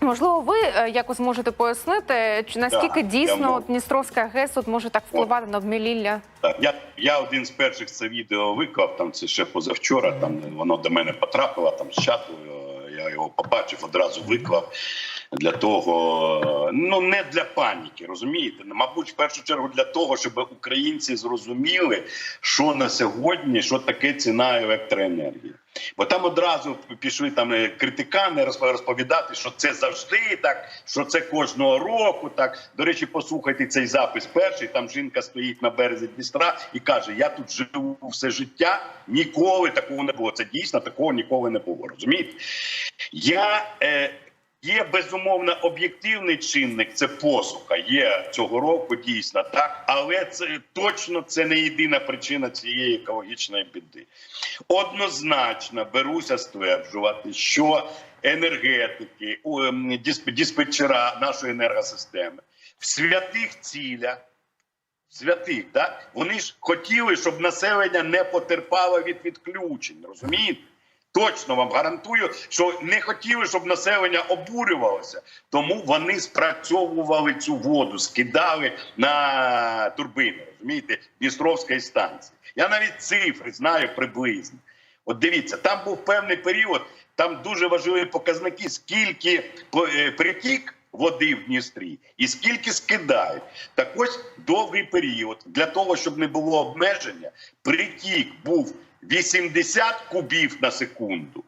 Можливо, ви е, якось можете пояснити, наскільки я дійсно можу. от Дністровська ГЕС от може так впливати на обмілілля? Так, Я, я один з перших це відео виклав, там це ще позавчора, там воно до мене потрапило, там з чату, е, я його побачив, одразу виклав. Для того, ну не для паніки, розумієте? Ну, Мабуть, в першу чергу для того, щоб українці зрозуміли, що на сьогодні, що таке ціна електроенергії. Бо там одразу пішли там е, критикани розповідати, що це завжди так, що це кожного року. Так до речі, послухайте цей запис. Перший там жінка стоїть на березі Дністра і каже: Я тут живу все життя, ніколи такого не було. Це дійсно такого ніколи не було. Розумієте? Я е, є безумовно об'єктивний чинник, це посуха. Є цього року дійсно так, але це точно це не єдина причина цієї екологічної біди. Однозначно беруся стверджувати, що енергетики, ем, диспетчера нашої енергосистеми в святих цілях. Святих, да? вони ж хотіли, щоб населення не потерпало від відключень. Розумієте? Точно вам гарантую, що не хотіли, щоб населення обурювалося, тому вони спрацьовували цю воду, скидали на турбини, розумієте, Дністровської станції. Я навіть цифри знаю приблизно. От дивіться, там був певний період, там дуже важливі показники, скільки е, притік води в Дністрі і скільки скидають. Так ось довгий період для того, щоб не було обмеження, притік був 80 кубів на секунду.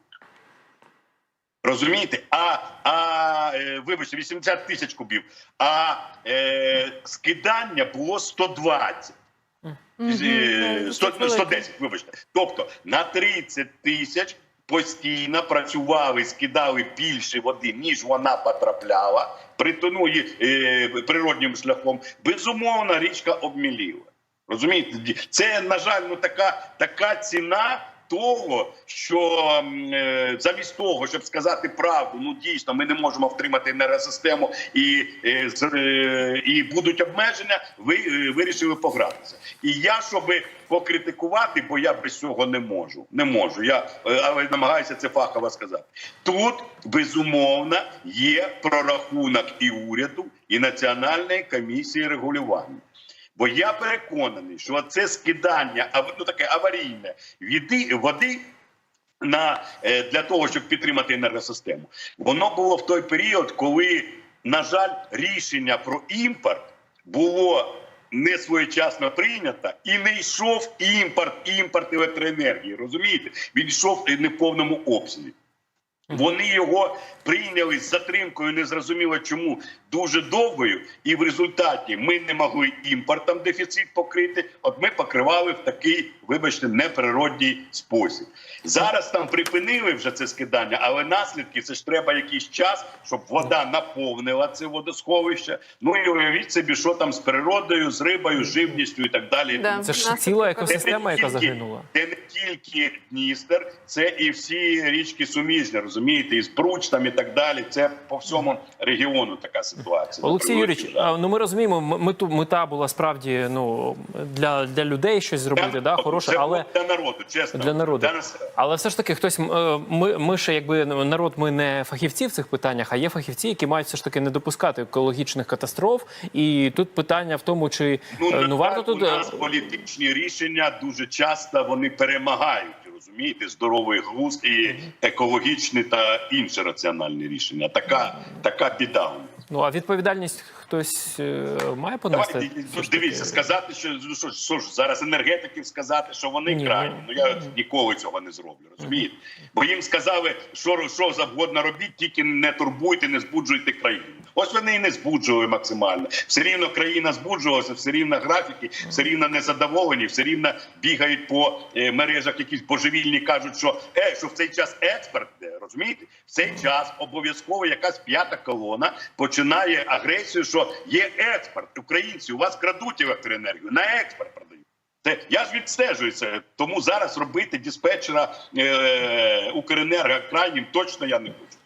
Розумієте? А, а е, вибачте, 80 тисяч кубів, а е, скидання було 120. Е, Ну, 100, 110, вибачте. Тобто на 30 тисяч постійно працювали, скидали більше води, ніж вона потрапляла, притонує е, природнім шляхом. Безумовно, річка обміліла. Розумієте, це на жаль, ну така, така ціна. Того, що е, замість того, щоб сказати правду, ну дійсно ми не можемо втримати енергосистему і, е, з- е, і будуть обмеження, ви е, вирішили погратися. І я, щоб покритикувати, бо я без цього не можу. Не можу. Я е, намагаюся це фахово сказати. Тут безумовно є прорахунок і уряду, і національної комісії регулювання. Бо я переконаний, що це скидання ну, таке аварійне води, води на, е, для того, щоб підтримати енергосистему, воно було в той період, коли, на жаль, рішення про імпорт було не своєчасно прийнято і не йшов імпорт, імпорт електроенергії. Розумієте? Він йшов не в повному обсязі. Вони його прийняли з затримкою, незрозуміло чому дуже довгою, і в результаті ми не могли імпортом дефіцит покрити. От ми покривали в такий, вибачте, неприродній спосіб. Зараз там припинили вже це скидання, але наслідки це ж треба якийсь час, щоб вода наповнила це водосховище. Ну і уявіть собі, що там з природою, з рибою, з живністю і так далі. Да. Це ж ціла екосистема, яка не загинула. Це не тільки Дністер, це і всі річки суміжні, розумієте, і Збруч там і так далі. Це по всьому регіону така ситуація. Олексій Юрійович, превеликий жаль. а, ну ми розуміємо, мету мета була справді ну для, для людей щось зробити, да, хороше, але для народу, чесно. Для народу. Для населення. але все ж таки хтось е, ми, ми ще якби ну, народ, ми не фахівці в цих питаннях, а є фахівці, які мають все ж таки не допускати екологічних катастроф. І тут питання в тому, чи Ну, е, ну варто так, тут у е, нас політичні рішення дуже часто вони перемагають. Розумієте, здоровий глузд і екологічні та інші раціональні рішення. Така, така біда. ну а відповідальність хтось е, має понести. Давайте ну, дивіться, сказати, що ну, що, що ж зараз енергетиків сказати, що вони Ні, крайні. ну, Ну я ніколи цього не зроблю. Розумієте? Бо їм сказали, що що завгодно робіть, тільки не турбуйте, не збуджуйте країну. Ось вони і не збуджували максимально. Все рівно країна збуджувалася, все рівно графіки, все рівно незадоволені, все рівно бігають по е, мережах якісь божевільні, кажуть, що е, що в цей час експорт розумієте? В цей час обов'язково якась п'ята колона починає агресію, є експорт. Українці у вас крадуть електроенергію, на експорт продають. Це я ж відстежую це. Тому зараз робити диспетчера е, Укренерго крайнім точно я не хочу.